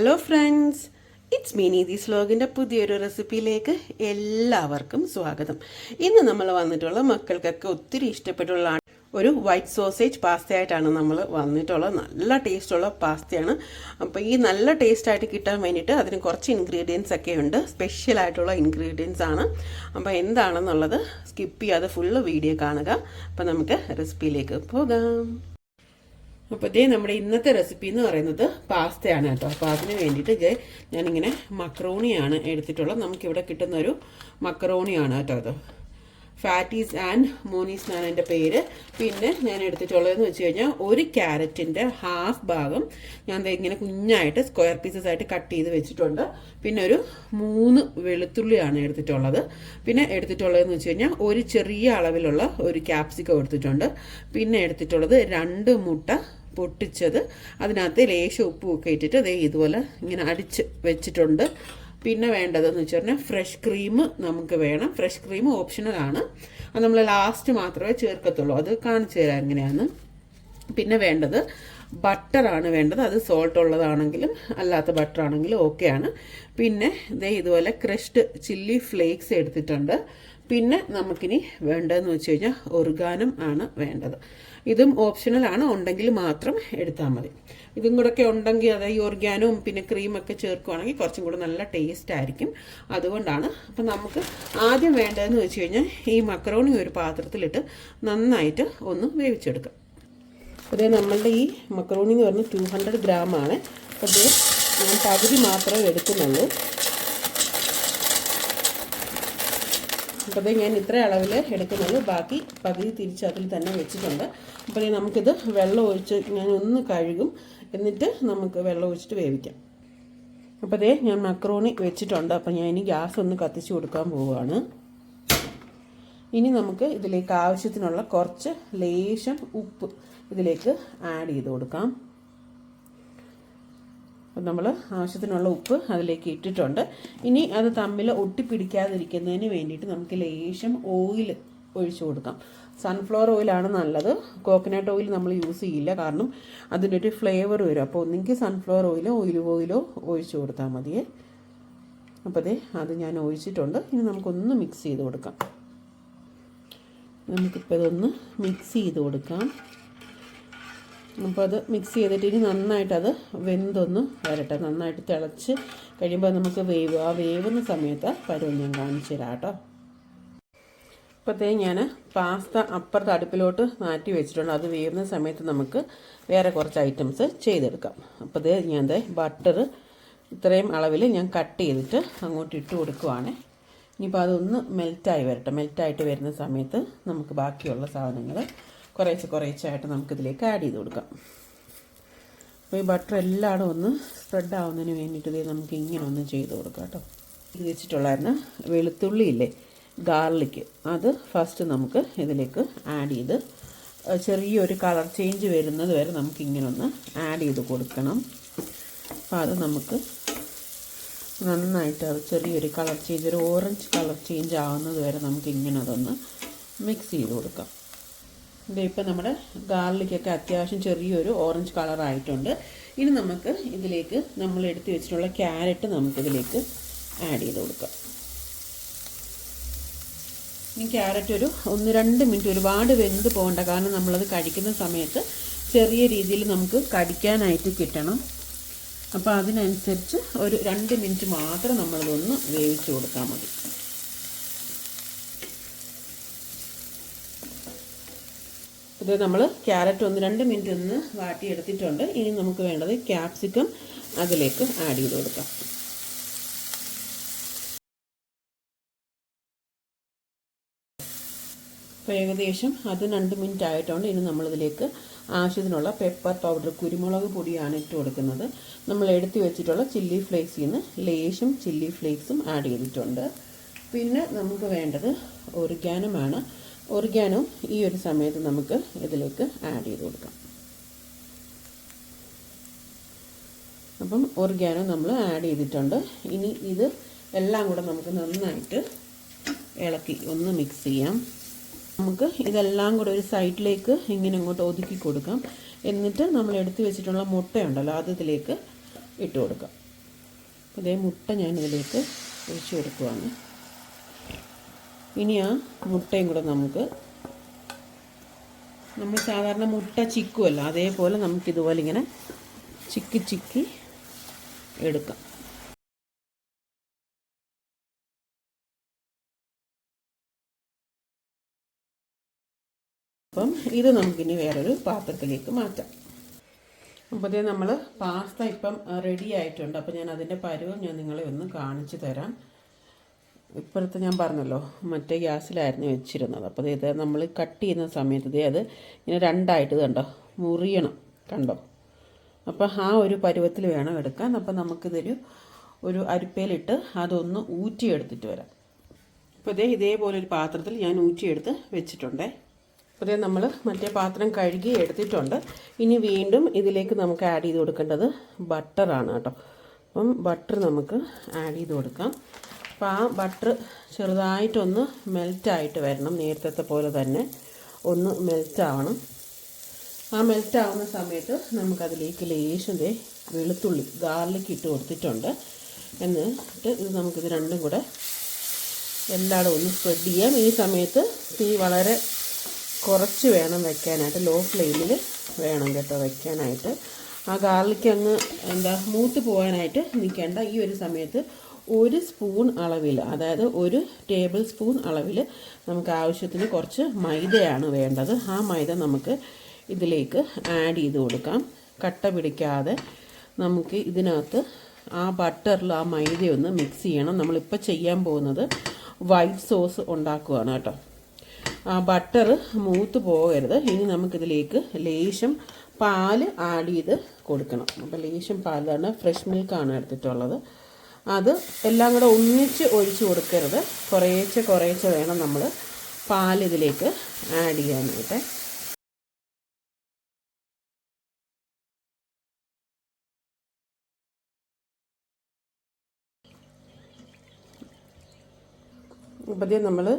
Hello friends it's me the സ്ലോഗിന്റെ പുതിയൊരു റെസിപ്പിയിലേക്ക് എല്ലാവർക്കും സ്വാഗതം. ഇന്ന് നമ്മൾ വന്നിട്ടുള്ള മക്കൾക്കൊക്കെ ഒത്തിരി ഇഷ്ടപ്പെട്ടുള്ള ഒരു വൈറ്റ് സോസേജ് പാസ്തയായിട്ടാണ് നമ്മൾ വന്നിട്ടുള്ളത്. നല്ല ടേസ്റ്റുള്ള പാസ്തയാണ്. അപ്പോൾ ഈ നല്ല ടേസ്റ്റായിട്ട് കിട്ടാൻ വേണ്ടിയിട്ട് അതിന് കുറച്ച് ഇൻഗ്രീഡിയൻസ് ഒക്കെ ഉണ്ട്. സ്പെഷ്യലായിട്ടുള്ള ഇൻഗ്രീഡിയൻസ് ആണ്. അപ്പോൾ എന്താണെന്നുള്ളത് സ്കിപ്പ് ചെയ്യാതെ ഫുള്ള് വീഡിയോ കാണുക. അപ്പോൾ നമുക്ക് റെസിപ്പിയിലേക്ക് പോകാം. അപ്പോൾ ഇതേ നമ്മുടെ ഇന്നത്തെ റെസിപ്പി എന്ന് പറയുന്നത് പാസ്തയാണ് കേട്ടോ. അപ്പോൾ അതിന് വേണ്ടിയിട്ട് ഞാനിങ്ങനെ മക്രോണിയാണ് എടുത്തിട്ടുള്ളത്. നമുക്കിവിടെ കിട്ടുന്ന ഒരു മക്രോണിയാണ് കേട്ടോ അത്. ഫാറ്റീസ് ആൻഡ് മോനീസ് എന്നാണ് എന്റെ പേര്. പിന്നെ ഞാൻ എടുത്തിട്ടുള്ളതെന്ന് വെച്ച് കഴിഞ്ഞാൽ ഒരു ക്യാരറ്റിന്റെ ഹാഫ് ഭാഗം ഞാൻ ഇങ്ങനെ കുഞ്ഞായിട്ട് സ്ക്വയർ പീസസ് ആയിട്ട് കട്ട് ചെയ്ത് വെച്ചിട്ടുണ്ട്. പിന്നെ ഒരു മൂന്ന് വെളുത്തുള്ളിയാണ് എടുത്തിട്ടുള്ളത്. പിന്നെ എടുത്തിട്ടുള്ളതെന്ന് വെച്ച് കഴിഞ്ഞാൽ ഒരു ചെറിയ അളവിലുള്ള ഒരു ക്യാപ്സിക്കം എടുത്തിട്ടുണ്ട്. പിന്നെ എടുത്തിട്ടുള്ളത് രണ്ട് മുട്ട പൊട്ടിച്ചത്. അതിനകത്ത് ലേശം ഉപ്പും ഒക്കെ ഇട്ടിട്ട് അതേ ഇതുപോലെ ഇങ്ങനെ അടിച്ച് വെച്ചിട്ടുണ്ട്. പിന്നെ വേണ്ടതെന്ന് വെച്ച് പറഞ്ഞാൽ ഫ്രഷ് ക്രീം നമുക്ക് വേണം. ഫ്രഷ് ക്രീം ഓപ്ഷണലാണ് അത് നമ്മൾ ലാസ്റ്റ് മാത്രമേ ചേർക്കത്തുള്ളൂ. അത് കാണിച്ചു തരാം എങ്ങനെയാണ് പിന്നെ വേണ്ടത് ബട്ടറാണ് വേണ്ടത്. അത് സോൾട്ട് ഉള്ളതാണെങ്കിലും അല്ലാത്ത ബട്ടർ ആണെങ്കിലും ഓക്കെയാണ് പിന്നെ ഇതേ ഇതുപോലെ ക്രഷ്ഡ് ചില്ലി ഫ്ലേക്സ് എടുത്തിട്ടുണ്ട്. പിന്നെ നമുക്കിനി വേണ്ടതെന്ന് വെച്ച് കഴിഞ്ഞാൽ ഒർഗാനം ആണ് വേണ്ടത്. ഇതും ഓപ്ഷണലാണ് ഉണ്ടെങ്കിൽ മാത്രം എടുത്താൽ മതി. ഇതും കൂടെ ഒക്കെ ഉണ്ടെങ്കിൽ അതായത് ഈ ഓർഗാനും പിന്നെ ക്രീമൊക്കെ ചേർക്കുകയാണെങ്കിൽ കുറച്ചും കൂടെ നല്ല ടേസ്റ്റ് ആയിരിക്കും. അതുകൊണ്ടാണ് അപ്പം നമുക്ക് ആദ്യം വേണ്ടതെന്ന് വെച്ച് കഴിഞ്ഞാൽ ഈ മക്കറോണി ഒരു പാത്രത്തിലിട്ട് നന്നായിട്ട് ഒന്ന് വേവിച്ചെടുക്കാം. അതേ നമ്മളുടെ ഈ മക്കറോണി എന്ന് പറഞ്ഞാൽ ടു ഹൺഡ്രഡ് ഗ്രാം ആണ്. അത് ഞാൻ പകുതി മാത്രമേ എടുക്കുന്നുള്ളൂ. അപ്പോൾ ഇത് ഞാൻ ഇത്ര അളവിൽ എടുക്കുന്നുള്ളൂ ബാക്കി പകുതി തിരിച്ച് അതിൽ തന്നെ വെച്ചിട്ടുണ്ട്. അപ്പോൾ നമുക്കിത് വെള്ളം ഒഴിച്ച് ഞാൻ ഒന്ന് കഴുകും. എന്നിട്ട് നമുക്ക് വെള്ളം ഒഴിച്ചിട്ട് വേവിക്കാം. അപ്പോൾ ഇതേ ഞാൻ മക്രോണി വെച്ചിട്ടുണ്ട്. അപ്പോൾ ഞാൻ ഇനി ഗ്യാസ് ഒന്ന് കത്തിച്ച് കൊടുക്കാൻ പോവുകയാണ്. ഇനി നമുക്ക് ഇതിലേക്ക് ആവശ്യത്തിനുള്ള കുറച്ച് ലേശം ഉപ്പ് ഇതിലേക്ക് ആഡ് ചെയ്ത് കൊടുക്കാം. അപ്പം നമ്മൾ ആവശ്യത്തിനുള്ള ഉപ്പ് അതിലേക്ക് ഇട്ടിട്ടുണ്ട്. ഇനി അത് തമ്മിൽ ഒട്ടിപ്പിടിക്കാതിരിക്കുന്നതിന് വേണ്ടിയിട്ട് നമുക്ക് ലേശം ഓയിൽ ഒഴിച്ചു കൊടുക്കാം. സൺഫ്ലവർ ഓയിലാണ് നല്ലത്. കോക്കനട്ട് ഓയിൽ നമ്മൾ യൂസ് ചെയ്യില്ല. കാരണം അതിന്റെ ഒരു ഫ്ലേവർ വരും. അപ്പോൾ ഒന്നെങ്കിൽ സൺഫ്ലവർ ഓയിലോ ഓയിലോ ഓയിലോ ഒഴിച്ചു കൊടുത്താൽ മതിയേ അപ്പോൾ അതെ അത് ഞാൻ ഒഴിച്ചിട്ടുണ്ട്. ഇനി നമുക്കൊന്ന് മിക്സ് ചെയ്ത് കൊടുക്കാം. നമുക്കിപ്പോൾ ഇതൊന്ന് മിക്സ് ചെയ്ത് കൊടുക്കാം. അപ്പോൾ അത് മിക്സ് ചെയ്തിട്ട് ഇനി നന്നായിട്ടത് വെന്തൊന്ന് വരട്ടെ. നന്നായിട്ട് തിളച്ച് കഴിയുമ്പോൾ നമുക്ക് വേവ് ആ വേവുന്ന സമയത്ത് പരുവം ഞാൻ കാണിച്ചു തരാം കേട്ടോ. ഇപ്പോഴത്തേ ഞാൻ പാസ്ത അപ്പുറത്തെ അടുപ്പിലോട്ട് മാറ്റി വെച്ചിട്ടുണ്ട്. അത് വേവുന്ന സമയത്ത് നമുക്ക് വേറെ കുറച്ച് ഐറ്റംസ് ചെയ്തെടുക്കാം. അപ്പോൾ ഇത് ഞാൻ ബട്ടർ ഇത്രയും അളവിൽ ഞാൻ കട്ട് ചെയ്തിട്ട് അങ്ങോട്ട് ഇട്ട് കൊടുക്കുവാണേ. ഇനിയിപ്പോൾ അതൊന്ന് മെൽറ്റായി വരട്ടെ. മെൽറ്റായിട്ട് വരുന്ന സമയത്ത് നമുക്ക് ബാക്കിയുള്ള സാധനങ്ങൾ കുറേശ്ശെ കുറേശ്ശായിട്ട് നമുക്കിതിലേക്ക് ആഡ് ചെയ്ത് കൊടുക്കാം. അപ്പോൾ ഈ ബട്ടർ എല്ലായിടും ഒന്ന് സ്പ്രെഡ് ആവുന്നതിന് വേണ്ടിയിട്ട് ഇത് നമുക്ക് ഇങ്ങനെ ഒന്ന് ചെയ്ത് കൊടുക്കാം കേട്ടോ. ഇത് വെച്ചിട്ടുള്ളായിരുന്ന വെളുത്തുള്ളി ഇല്ലേ ഗാർലിക്ക് അത് ഫസ്റ്റ് നമുക്ക് ഇതിലേക്ക് ആഡ് ചെയ്ത് ചെറിയൊരു കളർ ചേഞ്ച് വരുന്നത് വരെ നമുക്ക് ഇങ്ങനെ ഒന്ന് ആഡ് ചെയ്ത് കൊടുക്കണം. അപ്പോൾ അത് നമുക്ക് നന്നായിട്ട് അത് ചെറിയൊരു കളർ ചേഞ്ച് ഒരു ഓറഞ്ച് കളർ ചേഞ്ച് ആവുന്നത് വരെ നമുക്ക് ഇങ്ങനെ അതൊന്ന് മിക്സ് ചെയ്ത് കൊടുക്കാം. ഇപ്പം നമ്മുടെ ഗാർലിക്കൊക്കെ അത്യാവശ്യം ചെറിയൊരു ഓറഞ്ച് കളർ ആയിട്ടുണ്ട് ഇനി നമുക്ക് ഇതിലേക്ക് നമ്മൾ എടുത്തു വെച്ചിട്ടുള്ള ക്യാരറ്റ് നമുക്കിതിലേക്ക് ആഡ് ചെയ്ത് കൊടുക്കാം. ഈ ക്യാരറ്റ് ഒരു ഒന്ന് രണ്ട് മിനിറ്റ് ഒരുപാട് വെന്ത് പോകണ്ട. കാരണം നമ്മളത് കഴിക്കുന്ന സമയത്ത് ചെറിയ രീതിയിൽ നമുക്ക് കടിക്കാനായിട്ട് കിട്ടണം. അപ്പോൾ അതിനനുസരിച്ച് ഒരു രണ്ട് മിനിറ്റ് മാത്രം നമ്മളതൊന്ന് വേവിച്ച് കൊടുത്താൽ മതി. ഇത് നമ്മൾ ക്യാരറ്റ് ഒന്ന് രണ്ട് മിനിറ്റ് ഒന്ന് വാട്ടിയെടുത്തിട്ടുണ്ട്. ഇനി നമുക്ക് വേണ്ടത് ക്യാപ്സിക്കം അതിലേക്ക് ആഡ് ചെയ്ത് കൊടുക്കാം. അപ്പോൾ ഏകദേശം അത് രണ്ട് മിനിറ്റ് ആയിട്ടുണ്ട്. ഇനി നമ്മളിതിലേക്ക് ആവശ്യത്തിനുള്ള പെപ്പർ പൗഡർ കുരുമുളക് പൊടിയാണ് ഇട്ട് കൊടുക്കുന്നത്. നമ്മൾ എടുത്തു വെച്ചിട്ടുള്ള ചില്ലി ഫ്ലേക്സിൽ നിന്ന് ലേശം ചില്ലി ഫ്ലേക്സും ആഡ് ചെയ്തിട്ടുണ്ട്. പിന്നെ നമുക്ക് വേണ്ടത് ഒറിഗാനമാണ് ഒറിഗാനോ ഈ ഒരു സമയത്ത് നമുക്ക് ഇതിലേക്ക് ആഡ് ചെയ്ത് കൊടുക്കാം. അപ്പം ഒറിഗാനോ നമ്മൾ ആഡ് ചെയ്തിട്ടുണ്ട്. ഇനി ഇത് എല്ലാം കൂടെ നമുക്ക് നന്നായിട്ട് ഇളക്കി ഒന്ന് മിക്സ് ചെയ്യാം. നമുക്ക് ഇതെല്ലാം കൂടെ ഒരു സൈഡിലേക്ക് ഇങ്ങനെ ഇങ്ങോട്ട് ഒതുക്കി കൊടുക്കാം. എന്നിട്ട് നമ്മൾ എടുത്തു വെച്ചിട്ടുള്ള മുട്ടയുണ്ടല്ലോ അത് ഇതിലേക്ക് ഇട്ട് കൊടുക്കാം. അതേ മുട്ട ഞാൻ ഇതിലേക്ക് ഒഴിച്ചു കൊടുക്കുവാണ്. ഇനി ആ മുട്ടയും കൂടെ നമുക്ക് നമ്മൾ സാധാരണ മുട്ട ചിക്കുമല്ലോ അതേപോലെ നമുക്കിതുപോലെ ഇങ്ങനെ ചിക്കി ചിക്കി എടുക്കാം. അപ്പം ഇത് നമുക്കിനി വേറൊരു പാത്രത്തിലേക്ക് മാറ്റാം. അപ്പോഴത്തേ നമ്മൾ പാസ്ത ഇപ്പം റെഡി ആയിട്ടുണ്ട്. അപ്പോൾ ഞാൻ അതിന്റെ പരുവം ഞാൻ നിങ്ങളെ ഒന്ന് കാണിച്ചു തരാം. ഇപ്പോഴത്തെ ഞാൻ പറഞ്ഞല്ലോ മറ്റേ ഗ്യാസിലായിരുന്നു വെച്ചിരുന്നത്. അപ്പോൾ ഇത് നമ്മൾ കട്ട് ചെയ്യുന്ന സമയത്ത് ഇതേ അത് ഇങ്ങനെ രണ്ടായിട്ട് കണ്ടോ മുറിയണം കണ്ടോ? അപ്പോൾ ആ ഒരു പരുവത്തിൽ വേണം എടുക്കാൻ. അപ്പോൾ നമുക്കിതൊരു ഒരു അരിപ്പയിലിട്ട് അതൊന്ന് ഊറ്റിയെടുത്തിട്ട് വരാം. അപ്പോൾ ഇതേ ഇതേപോലെ ഒരു പാത്രത്തിൽ ഞാൻ ഊറ്റിയെടുത്ത് വെച്ചിട്ടുണ്ടേ. അപ്പോൾ നമ്മൾ മറ്റേ പാത്രം കഴുകി എടുത്തിട്ടുണ്ട്. ഇനി വീണ്ടും ഇതിലേക്ക് നമുക്ക് ആഡ് ചെയ്ത് കൊടുക്കേണ്ടത് ബട്ടറാണ് കേട്ടോ. അപ്പം ബട്ടർ നമുക്ക് ആഡ് ചെയ്ത് കൊടുക്കാം. അപ്പോൾ ആ ബട്ടർ ചെറുതായിട്ടൊന്ന് മെൽറ്റായിട്ട് വരണം നേരത്തെ പോലെ തന്നെ ഒന്ന് മെൽറ്റാവണം ആ മെൽറ്റാവുന്ന സമയത്ത് നമുക്കതിലേക്ക് ലേശം ദേ വെളുത്തുള്ളി ഗാർലിക് ഇട്ട് കൊടുത്തിട്ടുണ്ട്. എന്നിട്ട് ഇത് നമുക്കിത് രണ്ടും കൂടെ എല്ലായിടും ഒന്ന് സ്പ്രെഡ് ചെയ്യാം. ഈ സമയത്ത് തീ വളരെ കുറച്ച് വേണം വെക്കാനായിട്ട് ലോ ഫ്ലെയിമിൽ വേണം കേട്ടോ വെക്കാനായിട്ട്. ആ ഗാർലിക്ക് അങ്ങ് എന്താ മൂത്ത് പോകാനായിട്ട് നിൽക്കേണ്ട ഈ ഒരു സമയത്ത് ഒരു സ്പൂൺ അളവിൽ അതായത് ഒരു ടേബിൾ സ്പൂൺ അളവിൽ നമുക്ക് ആവശ്യത്തിന് കുറച്ച് മൈദയാണ് വേണ്ടത്. ആ മൈദ നമുക്ക് ഇതിലേക്ക് ആഡ് ചെയ്ത് കൊടുക്കാം. കട്ട പിടിക്കാതെ നമുക്ക് ഇതിനകത്ത് ആ ബട്ടറിൽ ആ മൈദയൊന്ന് മിക്സ് ചെയ്യണം. നമ്മളിപ്പോൾ ചെയ്യാൻ പോകുന്നത് വൈറ്റ് സോസ് ഉണ്ടാക്കുകയാണ് കേട്ടോ. ആ ബട്ടർ മൂത്ത് പോകരുത്. ഇനി നമുക്കിതിലേക്ക് ലേശം പാൽ ആഡ് ചെയ്ത് കൊടുക്കണം. അപ്പോൾ ലേശം പാലാണ് ഫ്രഷ് മിൽക്കാണ് എടുത്തിട്ടുള്ളത്. അത് എല്ലാം കൂടെ ഒന്നിച്ച് ഒഴിച്ച് കൊടുക്കരുത്. കുറേശ്ശെ കുറേശ്ശെ വേണം നമ്മൾ പാലിതിലേക്ക് ആഡ് ചെയ്യാനായിട്ട്. അപ്പോൾ നമ്മൾ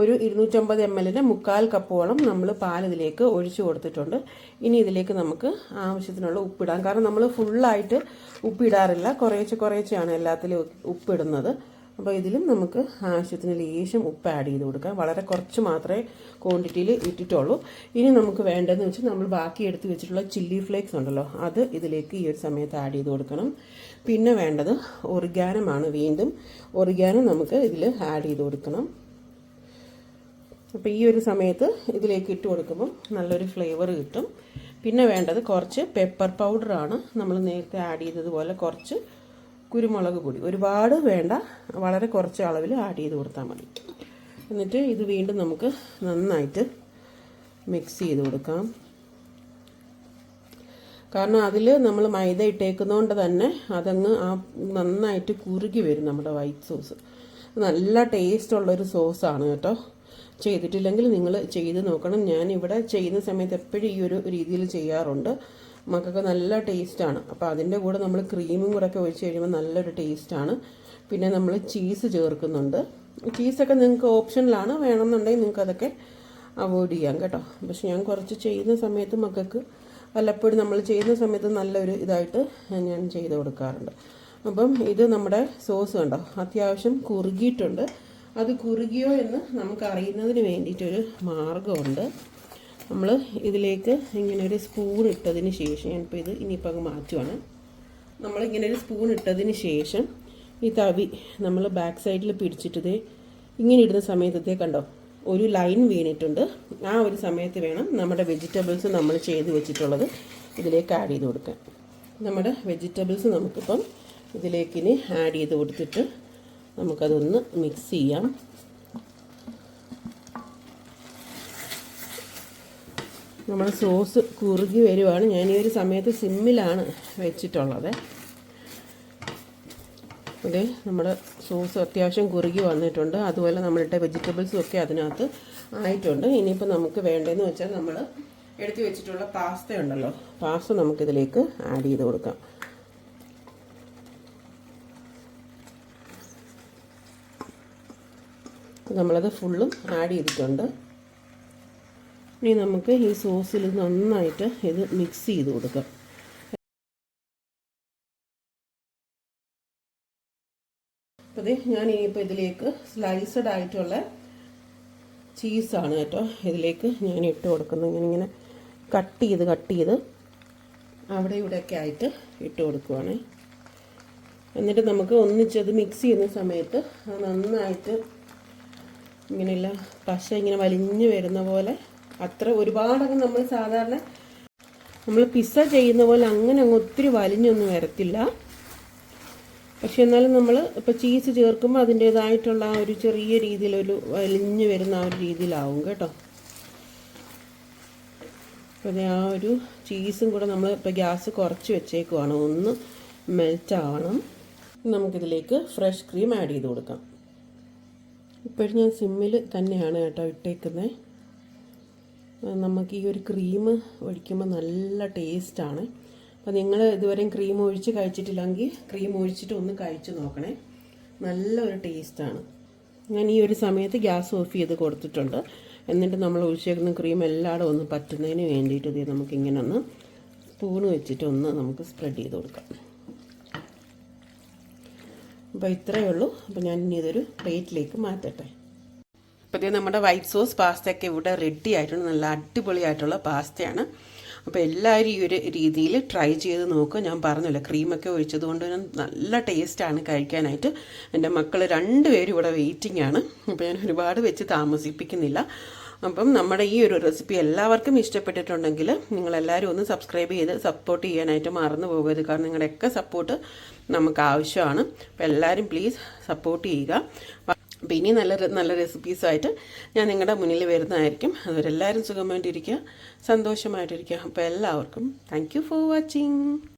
ഒരു ഇരുന്നൂറ്റമ്പത് എം എല്ലിന് മുക്കാൽ കപ്പോളം നമ്മൾ പാൽ ഇതിലേക്ക് ഒഴിച്ചു കൊടുത്തിട്ടുണ്ട്. ഇനി ഇതിലേക്ക് നമുക്ക് ആവശ്യത്തിനുള്ള ഉപ്പിടാം. കാരണം നമ്മൾ ഫുള്ളായിട്ട് ഉപ്പിടാറില്ല. കുറേശ്ശെ കുറേശ്ശെയാണ് എല്ലാത്തിലും ഉപ്പിടുന്നത്. അപ്പോൾ ഇതിലും നമുക്ക് ആവശ്യത്തിന് ലേശം ഉപ്പ് ആഡ് ചെയ്ത് കൊടുക്കാം. വളരെ കുറച്ച് മാത്രമേ ക്വാണ്ടിറ്റിയിൽ ഇട്ടിട്ടുള്ളൂ. ഇനി നമുക്ക് വേണ്ടതെന്ന് വെച്ചാൽ നമ്മൾ ബാക്കി എടുത്ത് വെച്ചിട്ടുള്ള ചില്ലി ഫ്ലേക്സ് ഉണ്ടല്ലോ അത് ഇതിലേക്ക് ഈ ഒരു സമയത്ത് ആഡ് ചെയ്ത് കൊടുക്കണം. പിന്നെ വേണ്ടത് ഒറിഗാനമാണ് വീണ്ടും. ഒറിഗാനം നമുക്ക് ഇതിൽ ആഡ് ചെയ്ത് കൊടുക്കണം. അപ്പോൾ ഈ ഒരു സമയത്ത് ഇതിലേക്ക് ഇട്ട് കൊടുക്കുമ്പോൾ നല്ലൊരു ഫ്ലേവർ കിട്ടും. പിന്നെ വേണ്ടത് കുറച്ച് പെപ്പർ പൗഡറാണ് നമ്മൾ നേരത്തെ ആഡ് ചെയ്തതുപോലെ കുറച്ച് കുരുമുളക് പൊടി. ഒരുപാട് വേണ്ട വളരെ കുറച്ച് അളവിൽ ആഡ് ചെയ്ത് കൊടുത്താൽ മതി. എന്നിട്ട് ഇത് വീണ്ടും നമുക്ക് നന്നായിട്ട് മിക്സ് ചെയ്ത് കൊടുക്കാം. കാരണം അതിൽ നമ്മൾ മൈദ ഇട്ടേക്കുന്നതുകൊണ്ട് തന്നെ അതങ്ങ് ആ നന്നായിട്ട് കുറുകി വരും നമ്മുടെ വൈറ്റ് സോസ് നല്ല ടേസ്റ്റ് സോസാണ് കേട്ടോ. ചെയ്തിട്ടില്ലെങ്കിൽ നിങ്ങൾ ചെയ്ത് നോക്കണം. ഞാൻ ഇവിടെ ചെയ്യുന്ന സമയത്ത് എപ്പോഴും ഈ ഒരു രീതിയിൽ ചെയ്യാറുണ്ട്. മക്കൾക്ക് നല്ല ടേസ്റ്റാണ്. അപ്പോൾ അതിന്റെ കൂടെ നമ്മൾ ക്രീമും കൂടെ ഒക്കെ ഒഴിച്ച് കഴിയുമ്പോൾ നല്ലൊരു ടേസ്റ്റാണ്. പിന്നെ നമ്മൾ ചീസ് ചേർക്കുന്നുണ്ട്. ചീസൊക്കെ നിങ്ങൾക്ക് ഓപ്ഷനിലാണ്. വേണമെന്നുണ്ടെങ്കിൽ നിങ്ങൾക്ക് അതൊക്കെ അവോയ്ഡ് ചെയ്യാം കേട്ടോ. പക്ഷെ ഞാൻ കുറച്ച് ചെയ്യുന്ന സമയത്ത് മക്കൾക്ക് വല്ലപ്പോഴും നമ്മൾ ചെയ്യുന്ന സമയത്ത് നല്ലൊരു ഇതായിട്ട് ഞാൻ ചെയ്ത് കൊടുക്കാറുണ്ട്. അപ്പം ഇത് നമ്മുടെ സോസ് കണ്ടോ? അത്യാവശ്യം കുറുകിയിട്ടുണ്ട്. അത് കുറുകിയോ എന്ന് നമുക്ക് അറിയുന്നതിന് വേണ്ടിയിട്ടൊരു മാർഗമുണ്ട് നമ്മൾ ഇതിലേക്ക് ഇങ്ങനെ ഒരു സ്പൂൺ ഇട്ടതിന് ശേഷം ഞാനിപ്പോൾ ഇത് ഇനിയിപ്പോൾ അങ്ങ് മാറ്റുവാണ്. നമ്മളിങ്ങനെ ഒരു സ്പൂൺ ഇട്ടതിന് ശേഷം ഈ തവി നമ്മൾ ബാക്ക് സൈഡിൽ പിടിച്ചിട്ടത് ഇങ്ങനെ ഇടുന്ന സമയത്തത്തെ കണ്ടോ ഒരു ലൈൻ വീണിട്ടുണ്ട്. ആ ഒരു സമയത്ത് വേണം നമ്മുടെ വെജിറ്റബിൾസ് നമ്മൾ ചെയ്ത് വെച്ചിട്ടുള്ളത് ഇതിലേക്ക് ആഡ് ചെയ്ത് കൊടുക്കാൻ. നമ്മുടെ വെജിറ്റബിൾസ് നമുക്കിപ്പം ഇതിലേക്കിനി ആഡ് ചെയ്ത് കൊടുത്തിട്ട് നമുക്കതൊന്ന് മിക്സ് ചെയ്യാം. നമ്മുടെ സോസ് കുറുകി വരുവാണ്. ഞാൻ ഈ ഒരു സമയത്ത് സിമ്മിലാണ് വെച്ചിട്ടുള്ളത്. അതെ നമ്മുടെ സോസ് അത്യാവശ്യം കുറുകി വന്നിട്ടുണ്ട്. അതുപോലെ നമ്മളിട്ട വെജിറ്റബിൾസും ഒക്കെ അതിനകത്ത് ആയിട്ടുണ്ട്. ഇനിയിപ്പോൾ നമുക്ക് വേണ്ടതെന്ന് വെച്ചാൽ നമ്മൾ എടുത്തു വെച്ചിട്ടുള്ള പാസ്ത ഉണ്ടല്ലോ. പാസ്ത നമുക്കിതിലേക്ക് ആഡ് ചെയ്ത് കൊടുക്കാം. നമ്മളത് ഫുള്ളും ആഡ് ചെയ്തിട്ടുണ്ട്. ഇനി നമുക്ക് ഈ സോസിൽ നന്നായിട്ട് ഇത് മിക്സ് ചെയ്ത് കൊടുക്കാം. അപ്പോൾ ഇതേ ഞാൻ ഇനിയിപ്പോൾ ഇതിലേക്ക് സ്ലൈസഡ് ആയിട്ടുള്ള ചീസാണ് കേട്ടോ ഇതിലേക്ക് ഞാൻ ഇട്ട് കൊടുക്കുന്നത്. ഇങ്ങനെ കട്ട് ചെയ്ത് കട്ട് ചെയ്ത് അവിടെ ഇവിടെയൊക്കെ ആയിട്ട് ഇട്ട് കൊടുക്കുവാണേ. എന്നിട്ട് നമുക്ക് ഒന്നിച്ചത് മിക്സ് ചെയ്യുന്ന സമയത്ത് നന്നായിട്ട് ഇങ്ങനെയുള്ള പശ ഇങ്ങനെ വലിഞ്ഞു വരുന്ന പോലെ അത്ര ഒരുപാടങ്ങ് നമ്മൾ സാധാരണ നമ്മൾ പിസ്സ ചെയ്യുന്ന പോലെ അങ്ങനെ അങ്ങ് ഒത്തിരി വലിഞ്ഞൊന്നും വരത്തില്ല. പക്ഷെ എന്നാലും നമ്മൾ ഇപ്പോൾ ചീസ് ചേർക്കുമ്പോൾ അതിന്റേതായിട്ടുള്ള ആ ഒരു ചെറിയ രീതിയിലൊരു വലിഞ്ഞു വരുന്ന ആ ഒരു രീതിയിലാവും കേട്ടോ. അപ്പോൾ ആ ഒരു ചീസും കൂടെ നമ്മൾ ഇപ്പോൾ ഗ്യാസ് കുറച്ച് വെച്ചേക്കുവാണ്. ഒന്ന് മെൽറ്റ് ആവണം നമുക്കിതിലേക്ക് ഫ്രഷ് ക്രീം ആഡ് ചെയ്ത് കൊടുക്കാം. ഇപ്പോഴും ഞാൻ സിമ്മിൽ തന്നെയാണ് കേട്ടോ ഇട്ടേക്കുന്നത്. നമുക്ക് ഈ ഒരു ക്രീം ഒഴിക്കുമ്പോൾ നല്ല ടേസ്റ്റാണ്. അപ്പോൾ നിങ്ങൾ ഇതുവരെയും ക്രീം ഒഴിച്ച് കഴിച്ചിട്ടില്ലെങ്കിൽ ക്രീം ഒഴിച്ചിട്ട് ഒന്ന് കഴിച്ച് നോക്കണേ. നല്ലൊരു ടേസ്റ്റാണ്. ഞാൻ ഈ ഒരു സമയത്ത് ഗ്യാസ് ഓഫ് ചെയ്ത് കൊടുത്തിട്ടുണ്ട്. എന്നിട്ട് നമ്മൾ ഒഴിച്ചേക്കുന്ന ക്രീം എല്ലായിടും ഒന്ന് പറ്റുന്നതിന് വേണ്ടിയിട്ട് ഇത് നമുക്കിങ്ങനെ ഒന്ന് സ്പൂൺ വെച്ചിട്ട് ഒന്ന് നമുക്ക് സ്പ്രെഡ് ചെയ്ത് കൊടുക്കാം. അപ്പോൾ ഇത്രയേ ഉള്ളൂ. അപ്പോൾ ഞാൻ ഇനി ഇതൊരു പ്ലേറ്റിലേക്ക് മാറ്റട്ടെ. അപ്പോൾ ഇത് നമ്മുടെ വൈറ്റ് സോസ് പാസ്തയൊക്കെ ഇവിടെ റെഡി ആയിട്ടുണ്ട്. നല്ല അടിപൊളിയായിട്ടുള്ള പാസ്തയാണ് അപ്പോൾ എല്ലാവരും ഈ ഒരു രീതിയിൽ ട്രൈ ചെയ്ത് നോക്കുക ഞാൻ പറഞ്ഞല്ലോ ക്രീമൊക്കെ ഒഴിച്ചത് കൊണ്ട് നല്ല ടേസ്റ്റാണ് കഴിക്കാനായിട്ട്. എന്റെ മക്കൾ രണ്ടുപേരും ഇവിടെ വെയിറ്റിംഗ് ആണ്. അപ്പോൾ ഞാൻ ഒരുപാട് വെച്ച് താമസിപ്പിക്കുന്നില്ല. അപ്പം നമ്മുടെ ഈ ഒരു റെസിപ്പി എല്ലാവർക്കും ഇഷ്ടപ്പെട്ടിട്ടുണ്ടെങ്കിൽ നിങ്ങളെല്ലാവരും ഒന്ന് സബ്സ്ക്രൈബ് ചെയ്ത് സപ്പോർട്ട് ചെയ്യാനായിട്ട് മറന്നു പോകരുത്. കാരണം നിങ്ങളുടെയൊക്കെ സപ്പോർട്ട് നമുക്ക് ആവശ്യമാണ് അപ്പോൾ എല്ലാവരും പ്ലീസ് സപ്പോർട്ട് ചെയ്യുക. അപ്പോൾ ഇനി നല്ല നല്ല റെസിപ്പീസായിട്ട് ഞാൻ നിങ്ങളുടെ മുന്നിൽ വരുന്നതായിരിക്കും. അതുവരെല്ലാവരും സുഖമായിട്ടിരിക്കുക സന്തോഷമായിട്ടിരിക്കുക. അപ്പോൾ എല്ലാവർക്കും താങ്ക് ഫോർ വാച്ചിങ്